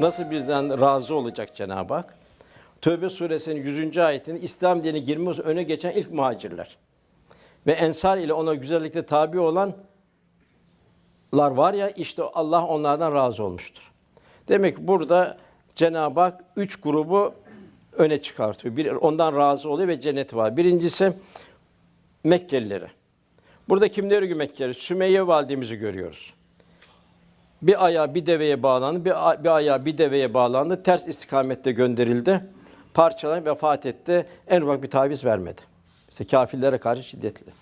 Nasıl bizden razı olacak Cenab-ı Hak? Tövbe suresinin 100. ayetinde İslam dinine girme öne geçen ilk muhacirler. Ve ensar ile ona güzellikle tabi olanlar var ya işte Allah onlardan razı olmuştur. Demek ki burada Cenab-ı Hak üç grubu öne çıkartıyor. Bir ondan razı oluyor ve cenneti var. Birincisi Mekkelileri. Burada kimleri Mekkelileri? Sümeyye validemizi görüyoruz. Bir ayağı bir deveye bağlandı, bir, bir ayağı bir deveye bağlandı. Ters istikamette gönderildi. Parçalanıp vefat etti. En ufak bir taviz vermedi. İşte kâfirlere karşı şiddetli.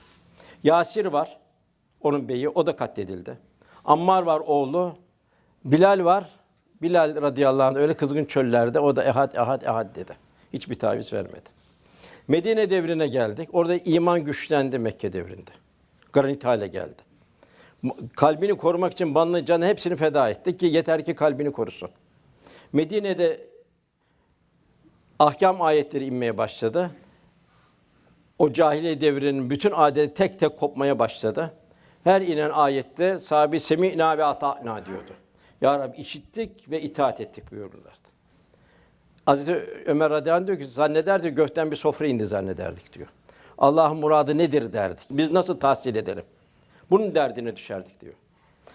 Yasir var. Onun beyi, o da katledildi. Ammar var oğlu. Bilal var. Bilal radıyallahu anh öyle kızgın çöllerde o da ehad ehad ehad dedi. Hiçbir taviz vermedi. Medine devrine geldik. Orada iman güçlendi Mekke devrinde. Granit hale geldi. Kalbini korumak için banlı canı hepsini feda etti ki yeter ki kalbini korusun. Medine'de ahkam ayetleri inmeye başladı. O cahiliye devrinin bütün adeti tek tek kopmaya başladı. Her inen ayette sahibi semi'na ve ata'na diyordu. Ya Rabbi işittik ve itaat ettik buyururlardı. Hazreti Ömer radıyallahu diyor ki zannederdi gökten bir sofra indi zannederdik diyor. Allah'ın muradı nedir derdik. Biz nasıl tahsil edelim? Bunun derdine düşerdik diyor.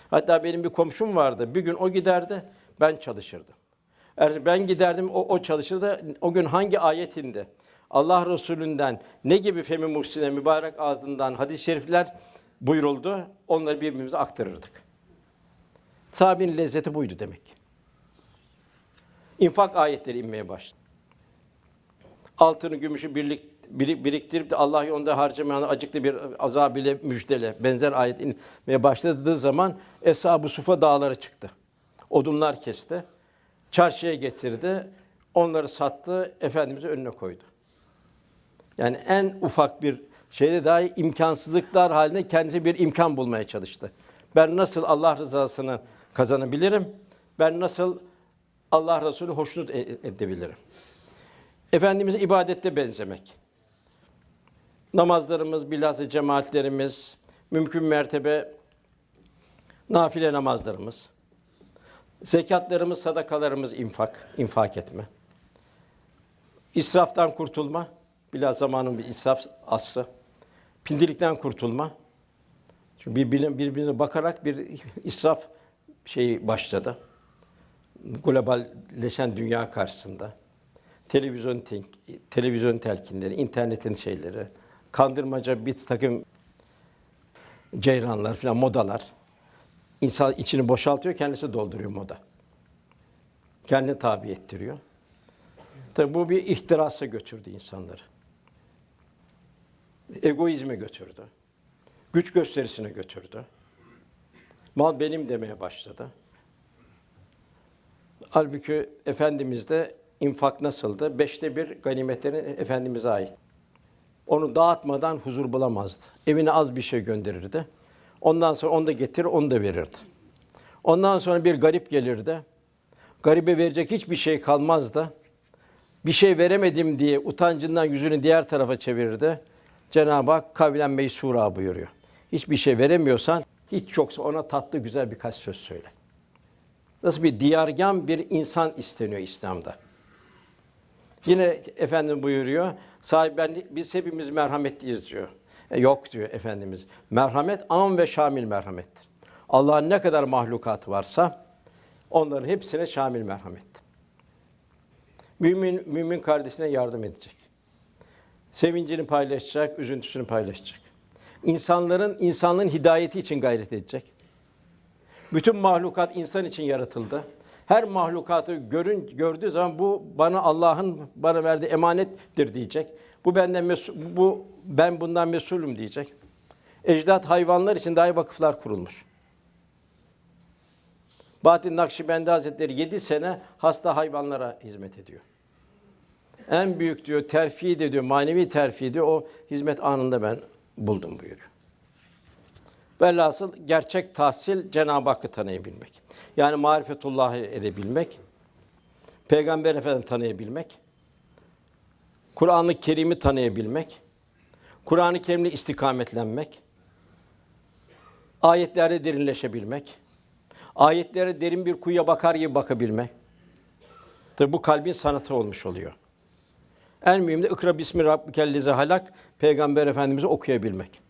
Hatta benim bir komşum vardı. Bir gün o giderdi, ben çalışırdım. Eğer ben giderdim, o, o çalışırdı. O gün hangi ayet indi? Allah Resulü'nden ne gibi femi muhsine mübarek ağzından hadis-i şerifler buyuruldu. Onları birbirimize aktarırdık. Sahabenin lezzeti buydu demek ki. İnfak ayetleri inmeye başladı. Altını, gümüşü birlik, biriktirip de Allah yolunda harcamayan acıklı bir azab ile müjdele. Benzer ayet inmeye başladığı zaman Eshab-ı Sufa dağlara çıktı. Odunlar kesti. Çarşıya getirdi. Onları sattı. Efendimiz'e önüne koydu. Yani en ufak bir şeyde dahi imkansızlıklar halinde kendisi bir imkan bulmaya çalıştı. Ben nasıl Allah rızasını kazanabilirim? Ben nasıl Allah Resulü hoşnut e- edebilirim? Efendimiz'e ibadette benzemek. Namazlarımız, bilhassa cemaatlerimiz, mümkün mertebe nafile namazlarımız, zekatlarımız, sadakalarımız infak, infak etme. İsraftan kurtulma, bilhassa zamanın bir israf asrı. Pindilikten kurtulma. Çünkü birbirine, birbirine bakarak bir israf şeyi başladı. Globalleşen dünya karşısında. Televizyon televizyon telkinleri, internetin şeyleri, kandırmaca bir takım ceyranlar falan modalar. İnsan içini boşaltıyor, kendisi dolduruyor moda. Kendini tabi ettiriyor. Tabi bu bir ihtirasa götürdü insanları. Egoizme götürdü. Güç gösterisine götürdü. Mal benim demeye başladı. Halbuki Efendimiz'de infak nasıldı? Beşte bir ganimetlerin Efendimiz'e ait. Onu dağıtmadan huzur bulamazdı. Evine az bir şey gönderirdi. Ondan sonra onu da getirir, onu da verirdi. Ondan sonra bir garip gelirdi. Garibe verecek hiçbir şey kalmazdı. Bir şey veremedim diye utancından yüzünü diğer tarafa çevirirdi. Cenab-ı Hak kavlen meysura buyuruyor. Hiçbir şey veremiyorsan hiç yoksa ona tatlı güzel birkaç söz söyle. Nasıl bir diyargan bir insan isteniyor İslam'da. Yine efendim buyuruyor. Sahip ben biz hepimiz merhametliyiz diyor. E, yok diyor efendimiz. Merhamet am ve şamil merhamettir. Allah'ın ne kadar mahlukatı varsa onların hepsine şamil merhamet. Mümin mümin kardeşine yardım edecek. Sevincini paylaşacak, üzüntüsünü paylaşacak. İnsanların insanlığın hidayeti için gayret edecek. Bütün mahlukat insan için yaratıldı. Her mahlukatı görün gördüğü zaman bu bana Allah'ın bana verdiği emanettir diyecek. Bu benden bu ben bundan mesulüm diyecek. Ecdat hayvanlar için dahi vakıflar kurulmuş. Bahattin Nakşibendi Hazretleri 7 sene hasta hayvanlara hizmet ediyor. En büyük diyor terfi de diyor manevi terfi diyor o hizmet anında ben buldum buyuruyor. Velhasıl gerçek tahsil Cenab-ı Hakk'ı tanıyabilmek. Yani marifetullah'ı erebilmek, Peygamber Efendimizi tanıyabilmek, Kur'an-ı Kerim'i tanıyabilmek, Kur'an-ı Kerim'le istikametlenmek, ayetlerde derinleşebilmek, ayetlere derin bir kuyuya bakar gibi bakabilmek, Tabi bu kalbin sanatı olmuş oluyor. En mühim de ikra bismi rabbikellezi halak. Peygamber efendimizi okuyabilmek.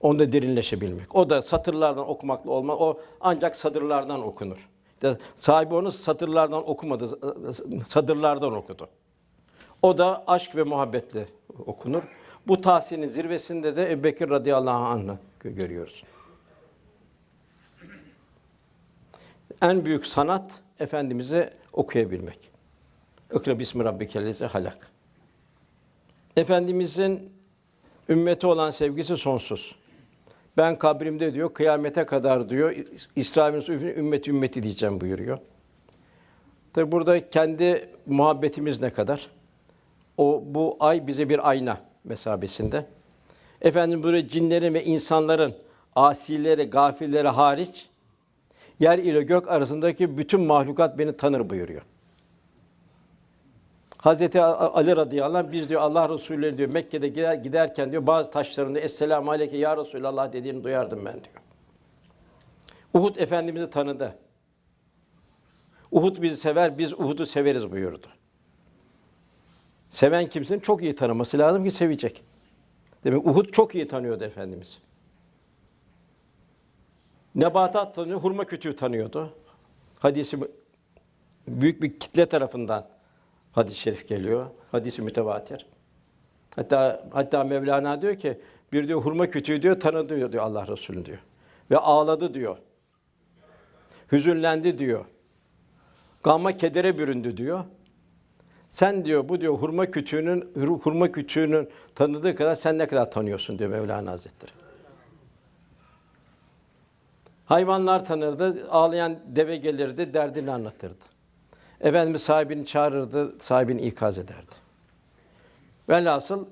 Onda derinleşebilmek. O da satırlardan okumakla olmaz. O ancak satırlardan okunur. Sahibi onu satırlardan okumadı, sadırlardan okudu. O da aşk ve muhabbetle okunur. Bu tahsinin zirvesinde de Ebu Bekir radıyallahu anh'ı gö- görüyoruz. En büyük sanat Efendimiz'i okuyabilmek. İkra bismi rabbikellezi halak. Efendimizin ümmeti olan sevgisi sonsuz. Ben kabrimde diyor, kıyamete kadar diyor, suyunu ümmeti ümmeti diyeceğim buyuruyor. Tabi burada kendi muhabbetimiz ne kadar? O bu ay bize bir ayna mesabesinde. Efendim böyle cinlerin ve insanların asileri, gafilleri hariç yer ile gök arasındaki bütün mahlukat beni tanır buyuruyor. Hazreti Ali radıyallahu anh biz diyor Allah Resulü diyor Mekke'de gider, giderken diyor bazı taşlarında Esselamu aleyke ya Resulallah dediğini duyardım ben diyor. Uhud Efendimiz'i tanıdı. Uhud bizi sever, biz Uhud'u severiz buyurdu. Seven kimsenin çok iyi tanıması lazım ki sevecek. Demek Uhud çok iyi tanıyordu Efendimiz. Nebatat tanıyor, hurma kütüğü tanıyordu. Hadisi büyük bir kitle tarafından hadis-i şerif geliyor. Hadisi mütevatir. Hatta hatta Mevlana diyor ki bir diyor hurma kütüğü diyor tanıdı diyor, Allah Resulü diyor. Ve ağladı diyor. Hüzünlendi diyor. Gamma kedere büründü diyor. Sen diyor bu diyor hurma kütüğünün hur- hurma kütüğünün tanıdığı kadar sen ne kadar tanıyorsun diyor Mevlana Hazretleri. Hayvanlar tanırdı, ağlayan deve gelirdi, derdini anlatırdı. Efendimiz sahibini çağırırdı, sahibini ikaz ederdi. Velhasıl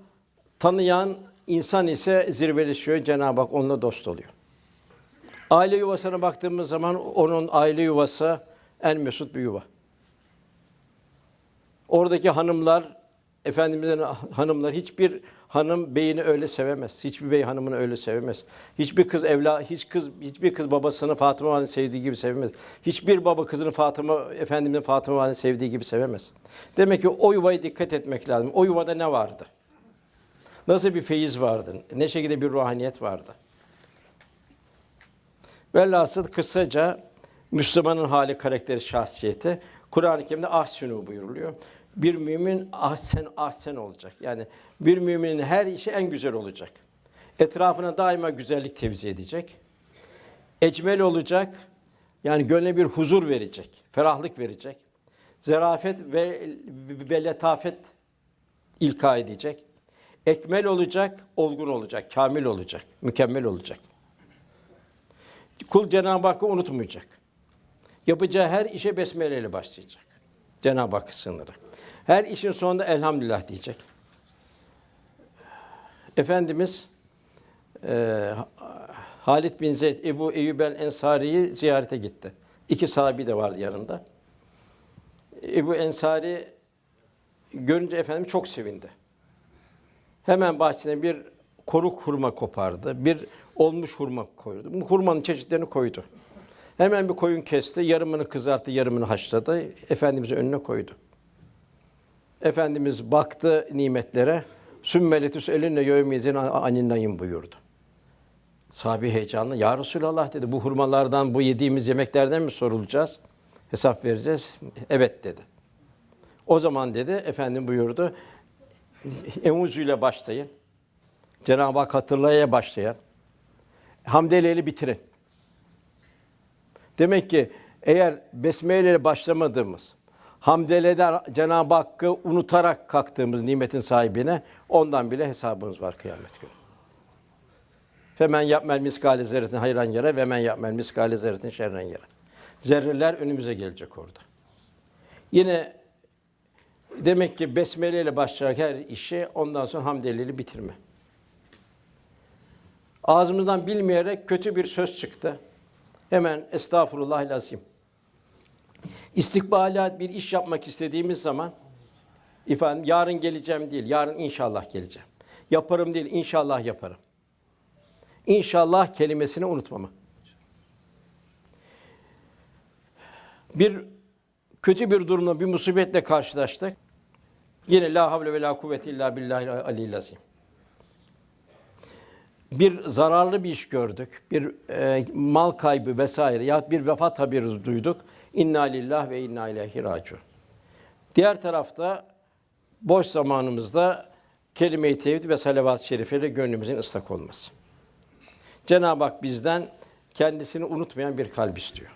tanıyan insan ise zirveleşiyor, Cenab-ı Hak onunla dost oluyor. Aile yuvasına baktığımız zaman onun aile yuvası en mesut bir yuva. Oradaki hanımlar, Efendimiz'in hanımlar hiçbir hanım beyini öyle sevemez. Hiçbir bey hanımını öyle sevemez. Hiçbir kız evla hiç kız hiçbir kız babasını Fatıma Valideni sevdiği gibi sevemez. Hiçbir baba kızını Fatıma Efendimiz'in Fatıma Valideni sevdiği gibi sevemez. Demek ki o yuvaya dikkat etmek lazım. O yuvada ne vardı? Nasıl bir feyiz vardı? Ne şekilde bir ruhaniyet vardı? Velhasıl kısaca Müslümanın hali, karakteri, şahsiyeti Kur'an-ı Kerim'de ahsinu buyuruluyor. Bir mümin ahsen ahsen olacak. Yani bir müminin her işi en güzel olacak. Etrafına daima güzellik tevzi edecek. Ecmel olacak. Yani gönlüne bir huzur verecek, ferahlık verecek. Zerafet ve, ve letafet ilka edecek. Ekmel olacak, olgun olacak, kamil olacak, mükemmel olacak. Kul Cenab-ı Hakk'ı unutmayacak. Yapacağı her işe besmele ile başlayacak. Cenab-ı Hakk'ı sınırı. Her işin sonunda elhamdülillah diyecek. Efendimiz e, Halid bin Zeyd, Ebu Eyyub el Ensari'yi ziyarete gitti. İki sahabi de vardı yanında. Ebu Ensari görünce Efendimiz çok sevindi. Hemen bahçesine bir koruk hurma kopardı. Bir olmuş hurma koydu. Bu hurmanın çeşitlerini koydu. Hemen bir koyun kesti, yarımını kızarttı, yarımını haşladı. Efendimizin önüne koydu. Efendimiz baktı nimetlere. Sümmeletüs elinle yevmiyezin aninayım buyurdu. Sahabi heyecanlı. Ya Resulallah dedi. Bu hurmalardan, bu yediğimiz yemeklerden mi sorulacağız? Hesap vereceğiz. Evet dedi. O zaman dedi, efendim buyurdu. Emuzu ile başlayın. Cenab-ı Hak hatırlaya başlayan. Hamdele ile bitirin. Demek ki eğer besmele ile başlamadığımız, hamdeleden Cenab-ı Hakk'ı unutarak kalktığımız nimetin sahibine ondan bile hesabımız var kıyamet günü. Femen yapmel miskale zerretin hayran yere ve men yapmel miskale zerretin şerren yere. Zerreler önümüze gelecek orada. Yine demek ki besmele ile başlayacak her işi ondan sonra hamdele ile bitirme. Ağzımızdan bilmeyerek kötü bir söz çıktı. Hemen estağfurullah azim. İstikbalat bir iş yapmak istediğimiz zaman efendim yarın geleceğim değil, yarın inşallah geleceğim. Yaparım değil, inşallah yaparım. İnşallah kelimesini unutmama. Bir Kötü bir durumla, bir musibetle karşılaştık. Yine la havle ve la kuvvete illa billahi aliyyil azim. Bir zararlı bir iş gördük, bir e, mal kaybı vesaire ya bir vefat haberi duyduk. İnna lillah ve inna ileyhi raciun. Diğer tarafta boş zamanımızda kelime-i tevhid ve salavat-ı şerifeleri gönlümüzün ıslak olması. Cenab-ı Hak bizden kendisini unutmayan bir kalp istiyor.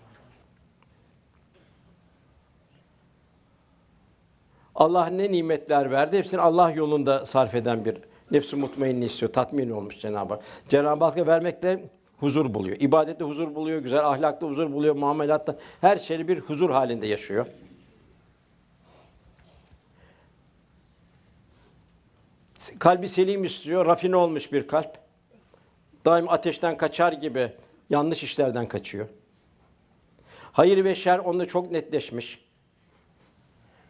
Allah ne nimetler verdi, hepsini Allah yolunda sarf eden bir nefsi mutmainni istiyor, tatmin olmuş Cenab-ı Hak. Cenab-ı Hak'la vermekle huzur buluyor. İbadette huzur buluyor, güzel ahlakta huzur buluyor, muamelatta her şeyi bir huzur halinde yaşıyor. Kalbi selim istiyor, rafine olmuş bir kalp. Daim ateşten kaçar gibi yanlış işlerden kaçıyor. Hayır ve şer onda çok netleşmiş.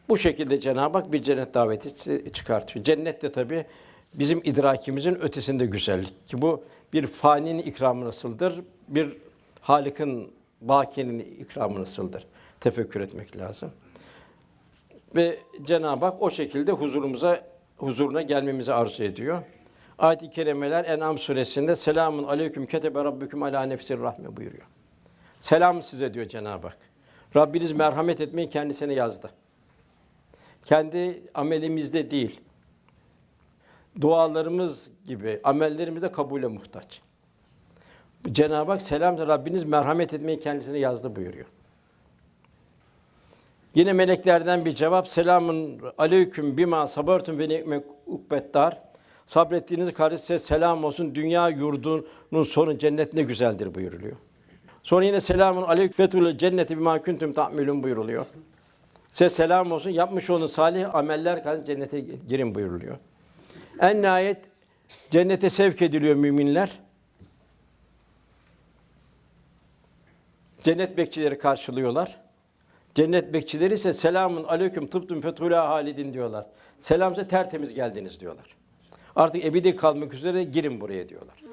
Bu şekilde Cenab-ı Hak bir cennet daveti çı- çıkartıyor. Cennet de tabi bizim idrakimizin ötesinde güzellik. Ki bu bir faninin ikramı nasıldır? Bir Halik'in, Baki'nin ikramı nasıldır? Tefekkür etmek lazım. Ve Cenab-ı Hak o şekilde huzurumuza huzuruna gelmemizi arzu ediyor. Ayet-i kerimeler En'am suresinde selamun aleyküm ketebe rabbüküm ala nefsir rahme buyuruyor. Selam size diyor Cenab-ı Hak. Rabbiniz merhamet etmeyi kendisine yazdı. Kendi amelimizde değil. Dualarımız gibi amellerimiz de kabule muhtaç. Cenab-ı Hak selam Rabbiniz merhamet etmeyi kendisine yazdı buyuruyor. Yine meleklerden bir cevap. Selamun aleyküm bima sabertum ve ni'me ukbettar. Sabrettiğiniz karşı size selam olsun. Dünya yurdunun sonu cennet ne güzeldir buyuruluyor. Sonra yine selamun aleyküm fethul cenneti bima kuntum ta'melun buyuruluyor. Size selam olsun. Yapmış olduğunuz salih ameller kadar cennete girin buyuruluyor. En nihayet cennete sevk ediliyor müminler. Cennet bekçileri karşılıyorlar. Cennet bekçileri ise selamun aleyküm tıptüm fethulâ halidin diyorlar. Selam size tertemiz geldiniz diyorlar. Artık ebedi kalmak üzere girin buraya diyorlar.